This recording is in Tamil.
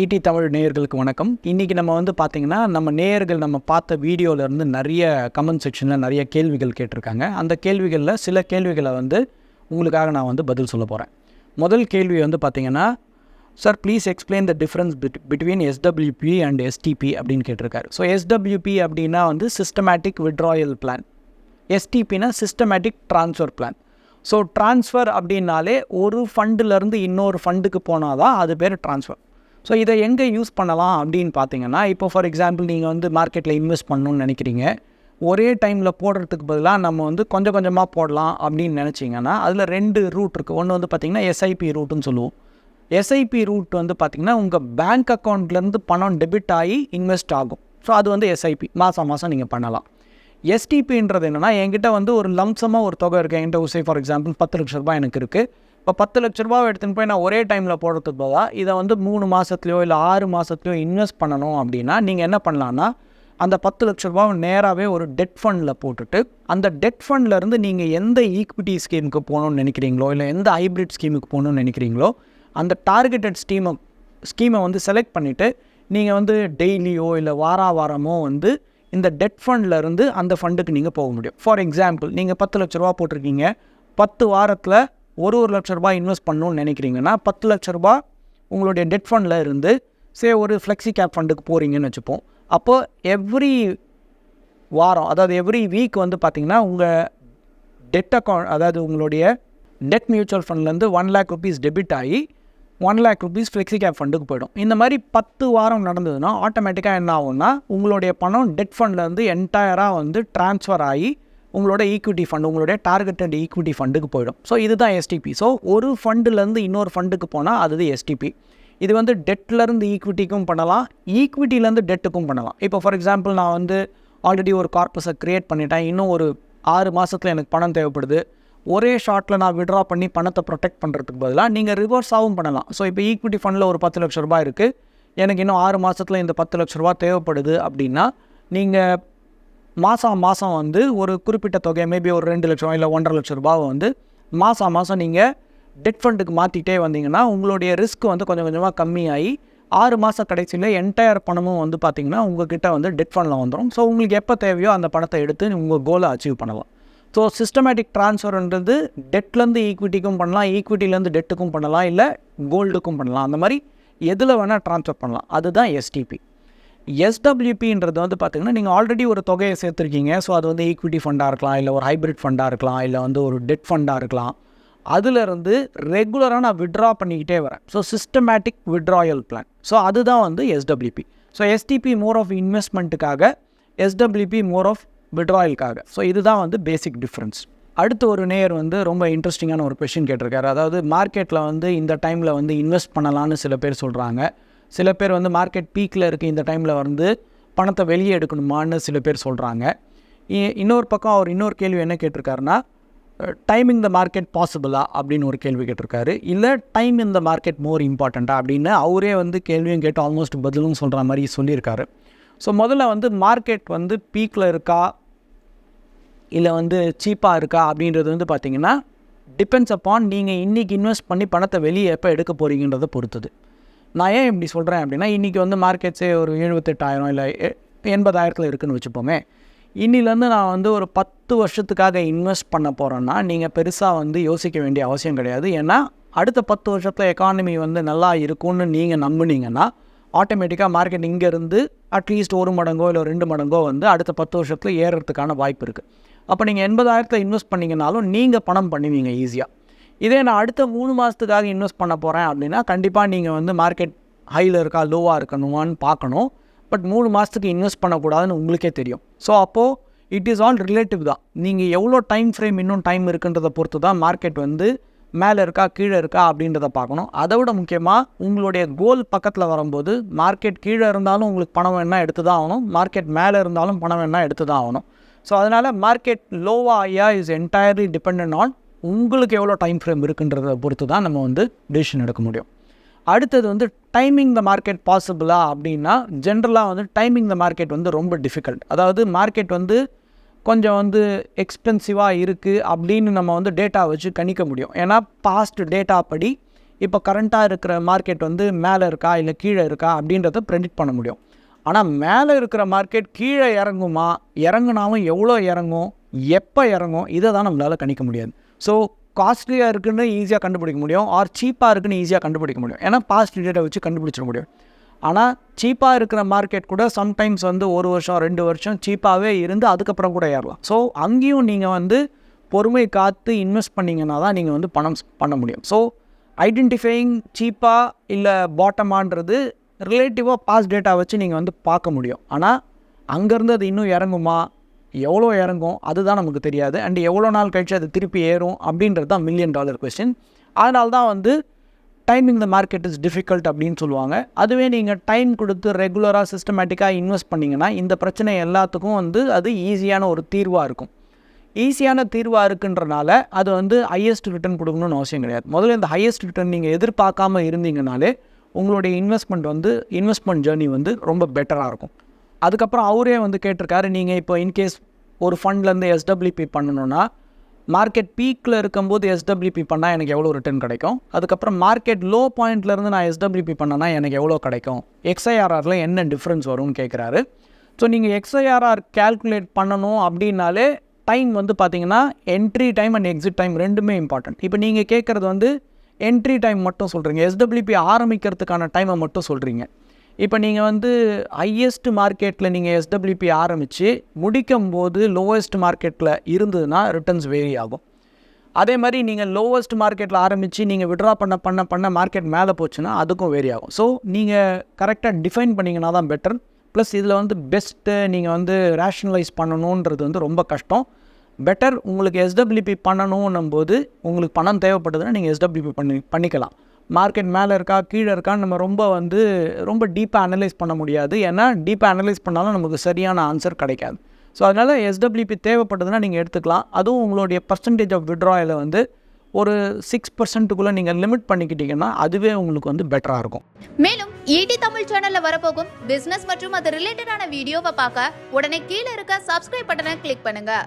ஈடி தமிழ் நேயர்களுக்கு வணக்கம். இன்றைக்கி நம்ம வந்து பார்த்திங்கன்னா நம்ம நேயர்கள் நம்ம பார்த்த வீடியோவிலேருந்து இருந்து நிறைய கமெண்ட் செக்ஷனில் நிறைய கேள்விகள் கேட்டிருக்காங்க. அந்த கேள்விகளில் சில கேள்விகளை வந்து உங்களுக்காக நான் வந்து பதில் சொல்ல போகிறேன் முதல் கேள்வி வந்து பார்த்திங்கன்னா sir please explain the difference bit between SWP and STP அப்படின்னு கேட்டிருக்காரு. ஸோ எஸ்டபிள்யூபி அப்படின்னா வந்து systematic withdrawal plan எஸ்டிபினா systematic transfer plan so transfer அப்படின்னாலே ஒரு ஃபண்டுலேருந்து இன்னொரு ஃபண்டுக்கு போனால் தான் அது பேர் ட்ரான்ஸ்ஃபர் ஸோ இதை எங்கே யூஸ் பண்ணலாம் அப்படின்னு பார்த்தீங்கன்னா இப்போ ஃபார் எக்ஸாம்பிள் நீங்கள் வந்து மார்க்கெட்டில் இன்வெஸ்ட் பண்ணணும்னு நினைக்கிறீங்க. ஒரே டைமில் போடுறதுக்கு பதிலாக நம்ம வந்து கொஞ்சம் கொஞ்சமாக போடலாம் அப்படின்னு நினச்சிங்கன்னா அதில் ரெண்டு ரூட் இருக்குது ஒன்று வந்து பார்த்திங்கன்னா எஸ்ஐபி ரூட்டுன்னு சொல்லுவோம். எஸ்ஐபி ரூட் வந்து பார்த்திங்கன்னா உங்கள் பேங்க் அக்கௌண்ட்லேருந்து பணம் டெபிட் ஆகி இன்வெஸ்ட் ஆகும். ஸோ அது வந்து எஸ்ஐபி மாதம் மாதம் நீங்கள் பண்ணலாம். எஸ்டிபின்றது என்னென்னா என்கிட்ட வந்து ஒரு லம்சமாக ஒரு தொகை இருக்குது என்கிட்ட உசை ஃபார் எக்ஸாம்பிள் பத்து லட்ச ரூபாய் எனக்கு இருக்குது இப்போ பத்து லட்ச ரூபாவை எடுத்துன்னு போய் நான் ஒரே டைமில் போடுறதுக்கு பதிலாக இதை வந்து மூணு மாதத்துலையோ இல்லை ஆறு மாதத்துலையோ இன்வெஸ்ட் பண்ணணும் அப்படின்னா நீங்கள் என்ன பண்ணலான்னா அந்த பத்து லட்ச ரூபாவை நேராகவே ஒரு டெட் ஃபண்டில் போட்டுட்டு அந்த டெட் ஃபண்ட்லேருந்து நீங்கள் எந்த ஈக்விட்டி ஸ்கீமுக்கு போகணும்னு நினைக்கிறீங்களோ இல்லை எந்த ஹைப்ரிட் ஸ்கீமுக்கு போகணும்னு நினைக்கிறீங்களோ அந்த டார்கெட்டட் ஸ்கீமை ஸ்கீமை வந்து செலக்ட் பண்ணிவிட்டு நீங்கள் வந்து டெய்லியோ இல்லை வாரா வாரமோ வந்து இந்த டெட் ஃபண்ட்லேருந்து அந்த ஃபண்டுக்கு நீங்கள் போக முடியும். ஃபார் எக்ஸாம்பிள் நீங்கள் பத்து லட்ச ரூபா போட்டிருக்கீங்க. பத்து வாரத்தில் ஒரு ஒரு லட்ச ரூபாய் இன்வெஸ்ட் பண்ணணும்னு நினைக்கிறீங்கன்னா பத்து லட்ச ரூபா உங்களுடைய டெட் ஃபண்டில் இருந்து சே ஒரு ஃப்ளெக்ஸி கேப் ஃபண்டுக்கு போகிறீங்கன்னு வச்சுப்போம். அப்போது எவ்ரி வாரம் அதாவது எவ்ரி வீக் வந்து பார்த்திங்கன்னா உங்கள் டெட் அக்கௌண்ட் அதாவது உங்களுடைய டெட் மியூச்சுவல் ஃபண்ட்லேருந்து ஒன் லேக் ருபீஸ் டெபிட் ஆகி one lakh rupees flexi cap ஃபண்டுக்கு போயிடும். இந்த மாதிரி பத்து வாரம் நடந்ததுன்னா ஆட்டோமேட்டிக்காக என்ன ஆகும்னா உங்களுடைய பணம் டெட் ஃபண்ட்லேருந்து என்டையராக வந்து ட்ரான்ஸ்ஃபர் ஆகி உங்களோட ஈக்விட்டி ஃபண்ட் உங்களுடைய டார்கெட்டட் ஈக்விட்டி ஃபண்டுக்கு போயிடும். ஸோ இதுதான் எஸ்டிபி ஸோ ஒரு ஃபண்டுலேருந்து இன்னொரு ஃபண்டுக்கு போனால் அது எஸ்டிபி இது வந்து டெட்லேருந்து ஈக்விட்டிக்கும் பண்ணலாம் ஈக்விட்டிலேருந்து டெட்டுக்கும் பண்ணலாம். இப்போ ஃபார் எக்ஸாம்பிள் நான் வந்து ஆல்ரெடி ஒரு கார்பஸை க்ரியேட் பண்ணிட்டேன். இன்னும் ஒரு ஆறு மாதத்தில் எனக்கு பணம் தேவைப்படுது. ஒரே ஷார்ட்டில் நான் விட்ரா பண்ணி பணத்தை ப்ரொடெக்ட் பண்ணுறதுக்கு பதிலாக நீங்கள் ரிவர்ஸாகவும் பண்ணலாம். ஸோ இப்போ ஈக்விட்டி ஃபண்டில் ஒரு பத்து லட்ச ரூபாய் இருக்குது எனக்கு இன்னும் ஆறு மாதத்தில் இந்த பத்து லட்ச ரூபா தேவைப்படுது அப்படின்னா நீங்கள் மாதம் மாதம் வந்து ஒரு குறிப்பிட்ட தொகை மேபி ஒரு ரெண்டு லட்சம் இல்லை ஒன்றரை லட்சம் ரூபாவை வந்து மாதம் மாதம் நீங்கள் டெட் ஃபண்டுக்கு மாற்றிட்டே வந்தீங்கன்னா உங்களுடைய ரிஸ்க் வந்து கொஞ்சம் கொஞ்சமாக கம்மியாகி ஆறு மாத கடைசியில் என்டையர் பணமும் வந்து பார்த்திங்கன்னா உங்ககிட்ட வந்து டெட் ஃபண்டில் வந்துடும் ஸோ உங்களுக்கு எப்போ தேவையோ அந்த பணத்தை எடுத்து உங்கள் கோலை அச்சீவ் பண்ணலாம். ஸோ சிஸ்டமேட்டிக் ட்ரான்ஸ்ஃபர்ன்றது டெட்லேருந்து ஈக்விட்டிக்கும் பண்ணலாம் ஈக்விட்டிலேருந்து டெட்டுக்கும் பண்ணலாம் இல்லை கோல்டுக்கும் பண்ணலாம். அந்த மாதிரி எதில் வேணால் ட்ரான்ஸ்ஃபர் பண்ணலாம். அதுதான் எஸ்டிபி எஸ்டபிள்யூபின்றது வந்து பார்த்திங்கன்னா நீங்கள் ஆல்ரெடி ஒரு தொகையை சேர்த்துருக்கீங்க. ஸோ அது வந்து ஈக்விட்டி ஃபண்டாக இருக்கலாம் இல்லை ஒரு ஹைப்ரிட் ஃபண்டாக இருக்கலாம் இல்லை வந்து ஒரு டெட் ஃபண்டாக இருக்கலாம். அதிலிருந்து ரெகுலராக நான் விட்ரா பண்ணிக்கிட்டே வரேன். So systematic withdrawal plan so அதுதான் வந்து SWP so STP more of இன்வெஸ்ட்மெண்ட்டுக்காக SWP more of விட்ராயலுக்காக ஸோ இதுதான் வந்து பேசிக் டிஃப்ரென்ஸ் அடுத்து ஒரு நேயர் வந்து ரொம்ப இன்ட்ரெஸ்டிங்கான ஒரு கொஷின் கேட்டிருக்காரு. அதாவது மார்க்கெட்டில் வந்து இந்த டைமில் வந்து இன்வெஸ்ட் பண்ணலான்னு சில பேர் சொல்கிறாங்க சில பேர் வந்து மார்க்கெட் பீக்கில் இருக்குது இந்த டைமில் வந்து பணத்தை வெளியே எடுக்கணுமான்னு சில பேர் சொல்கிறாங்க இன்னொரு பக்கம் அவர் இன்னொரு கேள்வி என்ன கேட்டிருக்காருன்னா டைமிங் த மார்க்கெட் பாசிபிளா அப்படின்னு ஒரு கேள்வி கேட்டிருக்காரு. இல்லை டைம் இந்த மார்க்கெட் மோர் இம்பார்ட்டண்ட்டா அப்படின்னு அவரே வந்து கேள்வியும் கேட்டு ஆல்மோஸ்ட் பதிலும் சொல்கிற மாதிரி சொல்லியிருக்காரு. ஸோ முதல்ல வந்து மார்க்கெட் வந்து பீக்கில் இருக்கா இல்லை வந்து சீப்பாக இருக்கா அப்படின்றது வந்து பார்த்திங்கன்னா டிபெண்ட்ஸ் அப்பான் நீங்கள் இன்றைக்கி இன்வெஸ்ட் பண்ணி பணத்தை வெளியே எப்போ எடுக்க போகிறீங்கன்றதை பொறுத்தது. நான் ஏன் இப்படி சொல்கிறேன் அப்படின்னா இன்றைக்கி வந்து மார்க்கெட்ஸே ஒரு எழுபத்தெட்டாயிரம் இல்லை எ- எண்பதாயிரத்தில் இருக்குதுன்னு வச்சுப்போமே. இன்னிலேருந்து நான் வந்து ஒரு பத்து வருஷத்துக்காக இன்வெஸ்ட் பண்ண போகிறேன்னா நீங்கள் பெருசாக வந்து யோசிக்க வேண்டிய அவசியம் கிடையாது. ஏன்னா அடுத்த பத்து வருஷத்தில் எக்கானமி வந்து நல்லா இருக்கும்னு நீங்கள் நம்புனீங்கன்னா ஆட்டோமேட்டிக்காக மார்க்கெட் இங்கேருந்து அட்லீஸ்ட் ஒரு மடங்கோ இல்லை ரெண்டு மடங்கோ வந்து அடுத்த பத்து வருஷத்தில் ஏறுறதுக்கான வாய்ப்பு இருக்குது அப்போ நீங்கள் எண்பதாயிரத்தில் இன்வெஸ்ட் பண்ணிங்கனாலும் நீங்கள் பணம் பண்ணுவீங்க ஈஸியாக இதே நான் அடுத்த மூணு மாதத்துக்காக இன்வெஸ்ட் பண்ண போகிறேன் அப்படின்னா கண்டிப்பாக நீங்கள் வந்து மார்க்கெட் ஹையில் இருக்கா லோவாக இருக்கணுமான்னு பார்க்கணும். பட் மூணு மாதத்துக்கு இன்வெஸ்ட் பண்ணக்கூடாதுன்னு உங்களுக்கே தெரியும். ஸோ அப்போது இட் இஸ் ஆல் ரிலேட்டிவ் தான். நீங்கள் எவ்வளோ டைம் ஃப்ரேம் இன்னும் டைம் இருக்குன்றதை பொறுத்து தான் மார்க்கெட் வந்து மேலே இருக்கா கீழே இருக்கா அப்படின்றத பார்க்கணும். அதை விட முக்கியமாக உங்களுடைய கோல் பக்கத்தில் வரும்போது மார்க்கெட் கீழே இருந்தாலும் உங்களுக்கு பணம் வேணா எடுத்து தான் ஆகணும். மார்க்கெட் மேலே இருந்தாலும் பணம் வேணா எடுத்து தான் ஆகணும். ஸோ அதனால் மார்க்கெட் லோவா ஐயா இஸ் என்டையர்லி டிபெண்ட் ஆன் உங்களுக்கு எவ்வளோ டைம் ஃப்ரேம் இருக்குன்றத பொறுத்து தான் நம்ம வந்து டிசிஷன் எடுக்க முடியும். அடுத்தது வந்து டைமிங் த மார்க்கெட் பாசிபிளா அப்படின்னா ஜென்ரலாக வந்து டைமிங் த மார்க்கெட் வந்து ரொம்ப டிஃபிகல்ட் அதாவது மார்க்கெட் வந்து கொஞ்சம் வந்து எக்ஸ்பென்சிவாக இருக்குது அப்படின்னு நம்ம வந்து டேட்டா வச்சு கணிக்க முடியும். ஏன்னா பாஸ்ட் டேட்டா படி இப்போ கரண்ட்டாக இருக்கிற மார்க்கெட் வந்து மேலே இருக்கா இல்லை கீழே இருக்கா அப்படின்றத ப்ரெடிக்ட் பண்ண முடியும். ஆனால் மேலே இருக்கிற மார்க்கெட் கீழே இறங்குமா இறங்குனாலும் எவ்வளோ இறங்கும் எப்போ இறங்கும் இதை தான் நம்மளால் கணிக்க முடியாது. ஸோ காஸ்ட்லியாக இருக்குன்னு ஈஸியாக கண்டுபிடிக்க முடியும். ஆர் சீப்பாக இருக்குன்னு ஈஸியாக கண்டுபிடிக்க முடியும். ஏன்னா பாஸ்ட் டேட்டை வச்சு கண்டுபிடிச்சிட முடியும். ஆனால் சீப்பாக இருக்கிற மார்க்கெட் கூட சம்டைம்ஸ் வந்து ஒரு வருஷம் ரெண்டு வருஷம் சீப்பாகவே இருந்து அதுக்கப்புறம் கூட ஏறலாம். ஸோ அங்கேயும் நீங்கள் வந்து பொறுமை காத்து இன்வெஸ்ட் பண்ணிங்கன்னா தான் நீங்கள் வந்து பணம் பண்ண முடியும். ஸோ ஐடென்டிஃபையிங் சீப்பாக இல்லை பாட்டமான்றது ரிலேட்டிவாக பாஸ் டேட்டா வச்சு நீங்கள் வந்து பார்க்க முடியும். ஆனால் அங்கேருந்து அது இன்னும் இறங்குமா? எவ்வளோ இறங்கும் அதுதான் நமக்கு தெரியாது. அண்ட் எவ்வளோ நாள் கழித்து அது திருப்பி ஏறும் அப்படின்றது தான் மில்லியன் டாலர் கொஸ்டின் அதனால தான் வந்து timing the market is difficult அப்படின்னு சொல்லுவாங்க. அதுவே நீங்கள் டைம் கொடுத்து ரெகுலராக சிஸ்டமேட்டிக்காக இன்வெஸ்ட் பண்ணிங்கன்னா இந்த பிரச்சனை எல்லாத்துக்கும் வந்து அது ஈஸியான ஒரு தீர்வாக இருக்கும். ஈஸியான தீர்வாக இருக்குன்றனால அது வந்து ஹையஸ்ட் ரிட்டர்ன் கொடுக்கணும்னு அவசியம் கிடையாது. முதல்ல இந்த ஹையஸ்ட் ரிட்டர்ன் நீங்கள் எதிர்பார்க்காம இருந்தீங்கனாலே உங்களுடைய இன்வெஸ்ட்மெண்ட் வந்து இன்வெஸ்ட்மெண்ட் ஜேர்னி வந்து ரொம்ப பெட்டராக இருக்கும். அதுக்கப்புறம் அவரே வந்து கேட்டிருக்காரு நீங்கள் இப்போ இன்கேஸ் ஒரு ஃபண்ட்லேருந்து எஸ்டபிள்யூபி பண்ணணும்னா மார்க்கெட் பீக்கில் இருக்கும்போது எஸ்டபிள்யூபி பண்ணால் எனக்கு எவ்வளோ ரிட்டர்ன் கிடைக்கும்? அதுக்கப்புறம் மார்க்கெட் லோ பாயிண்ட்லேருந்து நான் எஸ்டபிள்யூபி பண்ணனா எனக்கு எவ்வளோ கிடைக்கும்? எக்ஸ்ஐஆர்ஆரில் என்ன டிஃப்ரென்ஸ் வரும்னு கேட்குறாரு ஸோ நீங்கள் எக்ஸ்ஐஆர்ஆர் கால்குலேட் பண்ணணும் அப்படின்னாலே டைம் வந்து பார்த்தீங்கன்னா entry time and exit time ரெண்டுமே இம்பார்ட்டன்ட் இப்போ நீங்கள் கேட்குறது வந்து என்ட்ரி டைம் மட்டும் சொல்கிறீங்க எஸ்டபிள்யூபி ஆரம்பிக்கிறதுக்கான டைமை மட்டும் சொல்கிறீங்க இப்போ நீங்கள் வந்து ஹையஸ்ட் மார்க்கெட்டில் நீங்கள் எஸ்டபிள்யூபி ஆரம்பித்து முடிக்கும் போது லோவஸ்ட் மார்க்கெட்டில் இருந்ததுன்னா ரிட்டர்ன்ஸ் வேரி ஆகும். அதே மாதிரி நீங்கள் லோவஸ்ட் மார்க்கெட்டில் ஆரம்பித்து நீங்கள் விட்ரா பண்ண பண்ண பண்ண மார்க்கெட் மேலே போச்சுன்னா அதுக்கும் வேரி ஆகும். ஸோ நீங்கள் கரெக்டாக டிஃபைன் பண்ணிங்கன்னா தான் பெட்டர் ப்ளஸ் இதில் வந்து பெஸ்ட்டு நீங்கள் வந்து ரேஷனலைஸ் பண்ணணுன்றது வந்து ரொம்ப கஷ்டம். பெட்டர் உங்களுக்கு எஸ்டபிள்யூபி பண்ணணுன்னும் போது உங்களுக்கு பணம் தேவைப்படுதுன்னா நீங்கள் எஸ்டபிள்யூபி பண்ணி பண்ணிக்கலாம். மார்க்கெட் மேலே இருக்கா கீழே இருக்கான்னு நம்ம ரொம்ப வந்து ரொம்ப டீப்பாக அனலைஸ் பண்ண முடியாது. ஏன்னா டீப்பாக அனலைஸ் பண்ணாலும் நமக்கு சரியான ஆன்சர் கிடைக்காது. ஸோ அதனால் எஸ்டபிள்யூபி தேவைப்படுதுன்னா நீங்கள் எடுத்துக்கலாம். அதுவும் உங்களுடைய பர்சன்டேஜ் ஆஃப் விட்ராயில் வந்து ஒரு சிக்ஸ் பர்சன்ட்டுக்குள்ளே நீங்கள் லிமிட் பண்ணிக்கிட்டீங்கன்னா அதுவே உங்களுக்கு வந்து பெட்டராக இருக்கும். மேலும் ஈடி தமிழ் சேனலில் வரப்போகும் பிஸ்னஸ் மற்றும் அது ரிலேட்டடான வீடியோவை பார்க்க உடனே கீழே இருக்க சப்ஸ்கிரைப் பட்டனை கிளிக் பண்ணுங்கள்